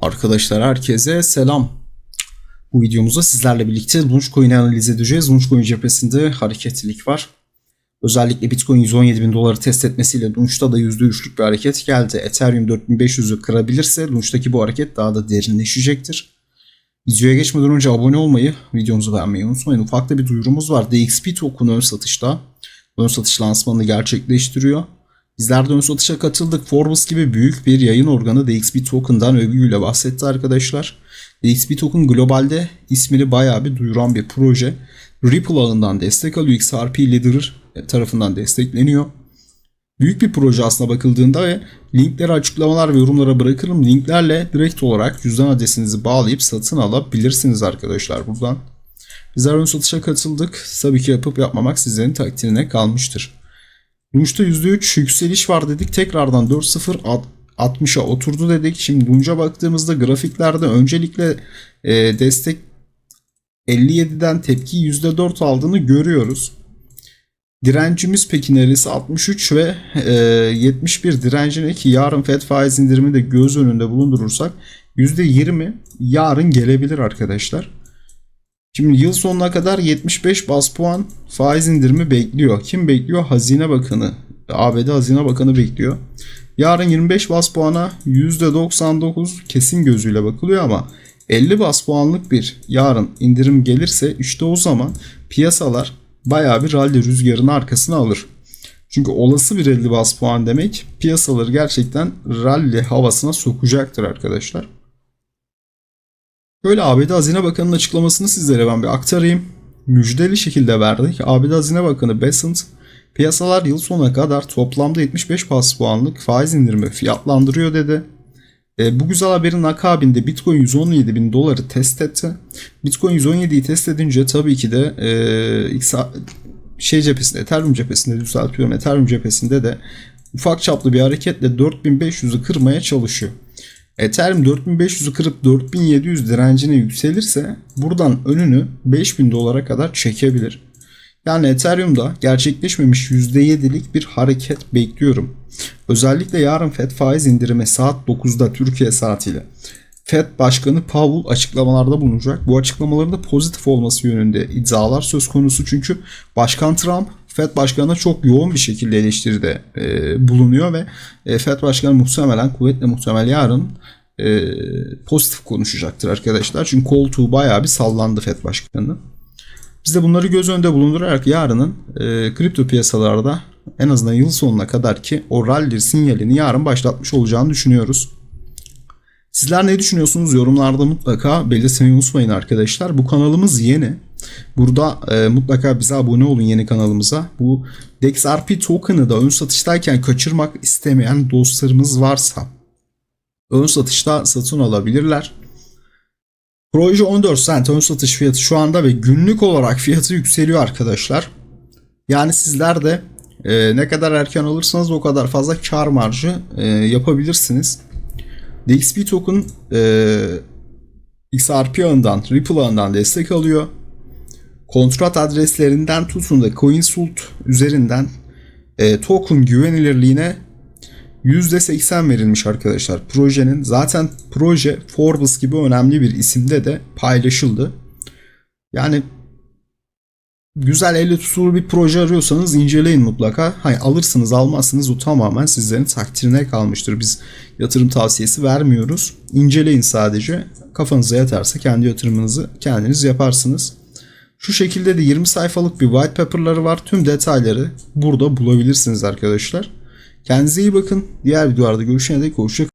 Arkadaşlar herkese selam. Bu videomuzda sizlerle birlikte Launchcoin'i analiz edeceğiz. Launchcoin cephesinde hareketlilik var. Özellikle Bitcoin 117 bin doları test etmesiyle Launch'ta da %3'lük bir hareket geldi. Ethereum 4500'ü kırabilirse Launch'taki bu hareket daha da derinleşecektir. Videoya geçmeden önce abone olmayı, videomuzu beğenmeyi unutmayın. Ufak da bir duyurumuz var. DXP token ön satışta. Ön satış lansmanını gerçekleştiriyor. Bizler de ön satışa katıldık. Forbes gibi büyük bir yayın organı DXP Token'dan övgüyle bahsetti arkadaşlar. DXP Token globalde ismini bayağı bir duyuran bir proje. Ripple ağından destek alıyor. XRP Leader tarafından destekleniyor. Büyük bir proje aslına bakıldığında ve linkleri açıklamalar ve yorumlara bırakırım. Linklerle direkt olarak cüzdan adresinizi bağlayıp satın alabilirsiniz arkadaşlar buradan. Bizler ön satışa katıldık. Tabii ki yapıp yapmamak sizlerin takdirine kalmıştır. Lunch'ta %3 yükseliş var dedik. Tekrardan 4.0 60'a oturdu dedik. Şimdi Lunch'a baktığımızda grafiklerde öncelikle e, destek 57'den tepki %4 aldığını görüyoruz. Direncimiz peki neresi 63 ve e, 71 direncine ki yarın Fed faiz indirimi de göz önünde bulundurursak %20 yarın gelebilir arkadaşlar. Şimdi yıl sonuna kadar 75 bas puan faiz indirimi bekliyor. Kim bekliyor? Hazine Bakanı. ABD Hazine Bakanı bekliyor. Yarın 25 bas puana %99 kesin gözüyle bakılıyor ama 50 bas puanlık bir yarın indirim gelirse işte o zaman piyasalar bayağı bir rally rüzgarını arkasına alır. Çünkü olası bir 50 bas puan demek piyasaları gerçekten rally havasına sokacaktır arkadaşlar. Böyle ABD Hazine Bakanı'nın açıklamasını sizlere ben bir aktarayım. Müjdeli şekilde verdik. ABD Hazine Bakanı Bessent piyasalar yıl sonuna kadar toplamda 75 bas puanlık faiz indirimi fiyatlandırıyor dedi. E, bu güzel haberin akabinde Bitcoin 117 bin doları test etti. Bitcoin 117'yi test edince tabii ki de e, şey cephesinde, Ethereum cephesinde düzeltiyorum. Ethereum cephesinde de ufak çaplı bir hareketle 4500'ü kırmaya çalışıyor. Ethereum 4500'ü kırıp 4700 direncine yükselirse buradan önünü 5000 dolara kadar çekebilir. Yani Ethereum'da gerçekleşmemiş %7'lik bir hareket bekliyorum. Özellikle yarın Fed faiz indirimi saat 9'da Türkiye saatiyle. Fed Başkanı Powell açıklamalarda bulunacak. Bu açıklamaların da pozitif olması yönünde iddialar söz konusu. Çünkü Başkan Trump Fed Başkanı'na çok yoğun bir şekilde eleştiride e, bulunuyor ve e, Fed Başkanı muhtemelen kuvvetle muhtemel yarın e, pozitif konuşacaktır arkadaşlar. Çünkü koltuğu bayağı bir sallandı Fed Başkanı. Biz de bunları göz önünde bulundurarak yarının e, kripto piyasalarda en azından yıl sonuna kadar ki o rally sinyalini yarın başlatmış olacağını düşünüyoruz. Sizler ne düşünüyorsunuz? Yorumlarda mutlaka belirtmeyi unutmayın arkadaşlar. Bu kanalımız yeni. Burada e, mutlaka bize abone olun yeni kanalımıza. Bu DexRP token'ı da ön satıştayken kaçırmak istemeyen dostlarımız varsa ön satışta satın alabilirler. Proje 14 cent ön satış fiyatı şu anda ve günlük olarak fiyatı yükseliyor arkadaşlar. Yani sizler de e, ne kadar erken alırsanız o kadar fazla kar marjı e, yapabilirsiniz. DXP token e, XRP ağından, Ripple ağından destek alıyor. Kontrat adreslerinden tutun da CoinSult üzerinden e, token güvenilirliğine %80 verilmiş arkadaşlar projenin. Zaten proje Forbes gibi önemli bir isimde de paylaşıldı. Yani güzel elle tutulur bir proje arıyorsanız inceleyin mutlaka. Hani alırsınız almazsınız o tamamen sizlerin takdirine kalmıştır. Biz yatırım tavsiyesi vermiyoruz. İnceleyin sadece. Kafanıza yatarsa kendi yatırımınızı kendiniz yaparsınız. Şu şekilde de 20 sayfalık bir white paper'ları var. Tüm detayları burada bulabilirsiniz arkadaşlar. Kendinize iyi bakın. Diğer videolarda görüşene dek hoşça